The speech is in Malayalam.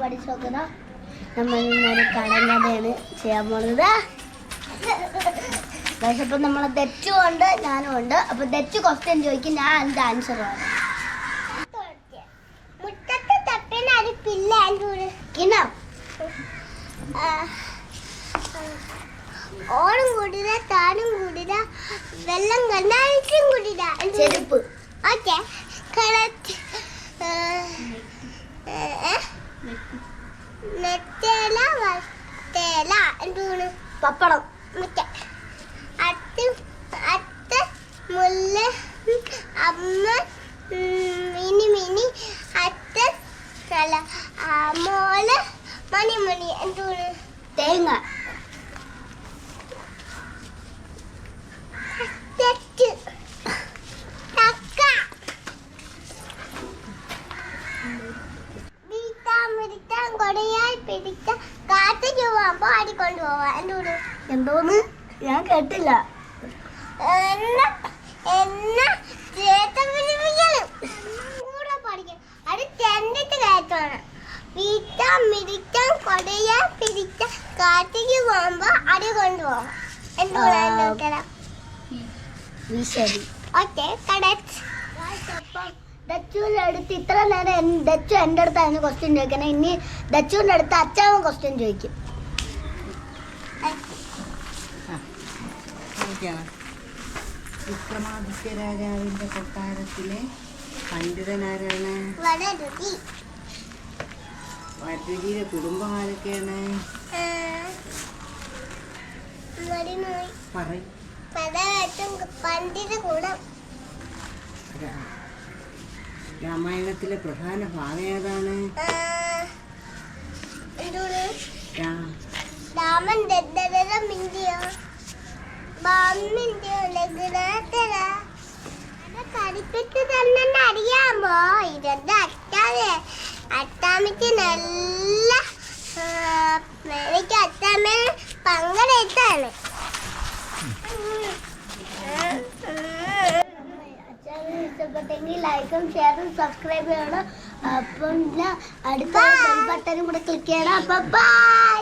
പഠിച്ചു നോക്കുന്ന നമ്മൾ ഇന്നൊരു കടങ്കഥയാണ് ചെയ്യാൻ പോണത് പക്ഷെ ഇപ്പം തെറ്റും ഉണ്ട് ഞാനും ഉണ്ട്. അപ്പൊ തെറ്റ് ക്വസ്റ്റ്യൻ ചോദിക്കും ഞാൻ ആൻസർ പറയാം. മുറ്റത്ത് തപ്പിന് അരിപ്പില്ല കിണോ ഓണം കൂടില്ല താനും കൂടില്ല വെള്ളം കണ്ടാലും കൂടില്ല. ചെരുപ്പ്. ഓക്കെ. പപ്പടം. അത്ത് അത്ത് മുല്ല അമ്മ മിനി മിനി അത്ത് അല്ല മണി മണി എന്താണ് തേങ്ങ തെറ്റ് തക്ക വീട്ടാൻ വിരിട്ടാൻ കൊടയായി പിടിച്ച കാറ്റ് പോകുമ്പോ ആടിക്കൊണ്ട് പോവാ എന്താണ് എന്തോന്ന്? ഞാൻ കേട്ടില്ല. എന്ന എന്ന ചേട്ടൻ പിടിപ്പിക്കണം കൂടെ പഠിക്കണം അത് ചെന്നിട്ട് കയറ്റണം വീട്ടാൻ മിരിക്കാൻ കൊടയാ പിടിച്ച കാറ്റിക്ക് പോകുമ്പോ അടി കൊണ്ടുപോകാം എന്തുകൊണ്ടാണ് ആ. ഉത്തരം വീശരി ഓക്കെ കടച്ച് അപ്പം ദച്ചുവിന്റെ അടുത്ത് ഇത്ര നേരം ദച്ചു എന്റെ അടുത്തായിരുന്നു ക്വസ്റ്റ്യൻ ചോദിക്കണേ ഇനി ദച്ചുവിന്റെ അടുത്ത് അച്ഛാവൻ ക്വസ്റ്റ്യൻ ചോദിക്കും. വിക്രമാദിത്യ രാജാവിന്റെ കൊട്ടാരത്തിലെ പണ്ഡിതനാരാണ്? വരരുചിയുടെ കുടുംബം ആരൊക്കെയാണ്? പണ്ഡിത പറയും. കൂടം രാമായണത്തിലെ പ്രധാന ഭാഗം ഏതാണ്? രാമൻ തന്നെ അറിയാമോ? അറ്റാതെ അറ്റാമിക്ക് നല്ല ഇഷ്ടപ്പെട്ടെങ്കിൽ ലൈക്കും ഷെയറും സബ്സ്ക്രൈബ് ചെയ്യണം അപ്പം അടുത്ത. ബട്ടനും കൂടെ ക്ലിക്ക് ചെയ്യണം. അപ്പം ബൈ